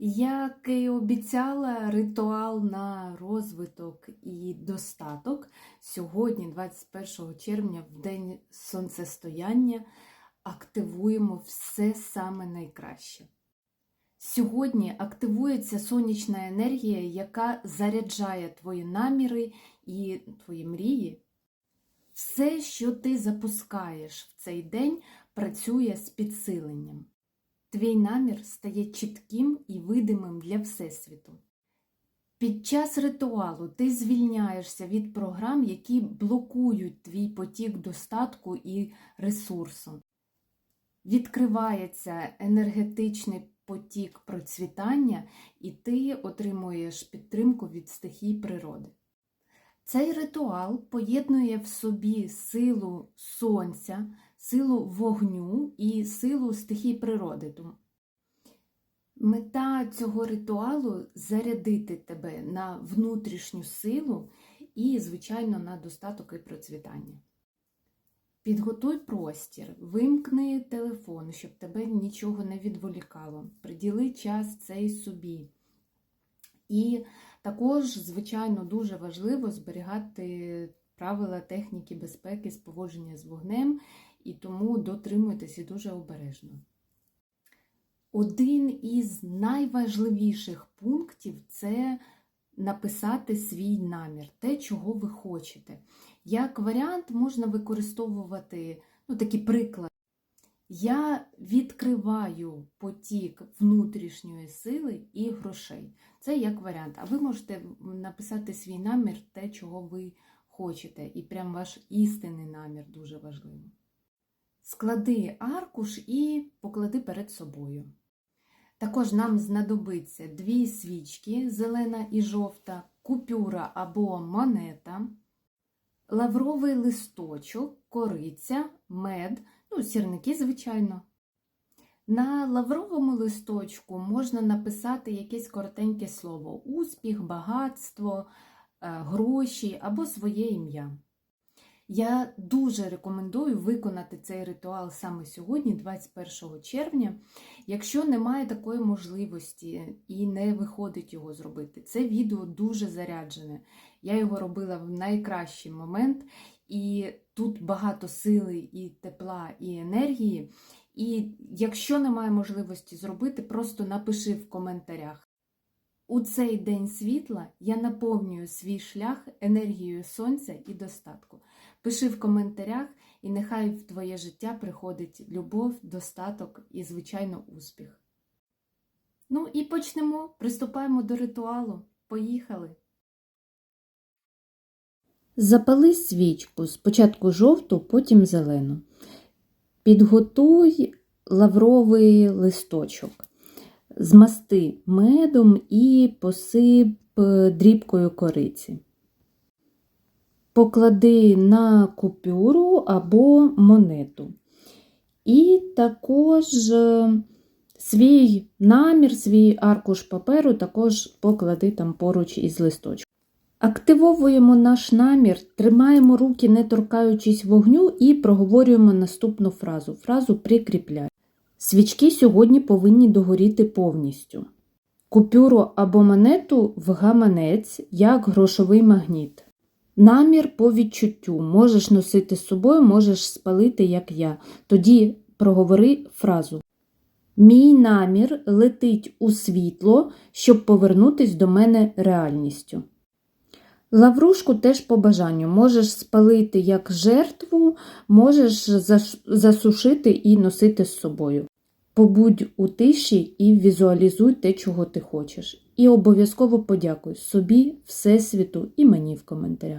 Як і обіцяла, ритуал на розвиток і достаток сьогодні, 21 червня, в день сонцестояння, активуємо все саме найкраще. Сьогодні активується сонячна енергія, яка заряджає твої наміри і твої мрії. Все, що ти запускаєш в цей день, працює з підсиленням. Твій намір стає чітким і видимим для Всесвіту. Під час ритуалу ти звільняєшся від програм, які блокують твій потік достатку і ресурсу. Відкривається енергетичний потік процвітання, і ти отримуєш підтримку від стихій природи. Цей ритуал поєднує в собі силу сонця, силу вогню і силу стихій природи. Мета цього ритуалу зарядити тебе на внутрішню силу і, звичайно, на достаток і процвітання. Підготуй простір, вимкни телефон, щоб тебе нічого не відволікало. Приділи час цей собі. І також, звичайно, дуже важливо зберігати правила техніки безпеки з поводження з вогнем, і тому дотримуйтеся дуже обережно. Один із найважливіших пунктів це написати свій намір, те, чого ви хочете. Як варіант можна використовувати ну, такий приклад. Я відкриваю потік внутрішньої сили і грошей. Це як варіант. А ви можете написати свій намір, те, чого ви хочете, і прям ваш істинний намір дуже важливий. Склади аркуш і поклади перед собою. Також нам знадобиться дві свічки, зелена і жовта, купюра або монета, лавровий листочок, кориця, мед, ну, сірники, звичайно. На лавровому листочку можна написати якесь коротеньке слово: успіх, багатство, гроші або своє ім'я. Я дуже рекомендую виконати цей ритуал саме сьогодні, 21 червня. Якщо немає такої можливості і не виходить його зробити, це відео дуже заряджене. Я його робила в найкращий момент, і тут багато сили, і тепла, і енергії. І якщо немає можливості зробити, просто напиши в коментарях. У цей день світла я наповнюю свій шлях енергією сонця і достатку. Пиши в коментарях, і нехай в твоє життя приходить любов, достаток і, звичайно, успіх. Ну і почнемо, приступаємо до ритуалу. Поїхали! Запали свічку, спочатку жовту, потім зелену. Підготуй лавровий листочок змасти медом і посип дрібкою кориці. Поклади на купюру або монету. І також свій намір, свій аркуш паперу також поклади там поруч із листочком. Активовуємо наш намір, тримаємо руки, не торкаючись вогню, і проговорюємо наступну фразу. Фразу прикріпляй. Свічки сьогодні повинні догоріти повністю. Купюру або монету в гаманець як грошовий магніт. Намір по відчуттю можеш носити з собою, можеш спалити, як я. Тоді проговори фразу. Мій намір летить у світло, щоб повернутись до мене реальністю. Лаврушку теж по бажанню. Можеш спалити як жертву, можеш засушити і носити з собою. Побудь у тиші і візуалізуй те, чого ти хочеш. І обов'язково подякуй собі, Всесвіту і мені в коментарях.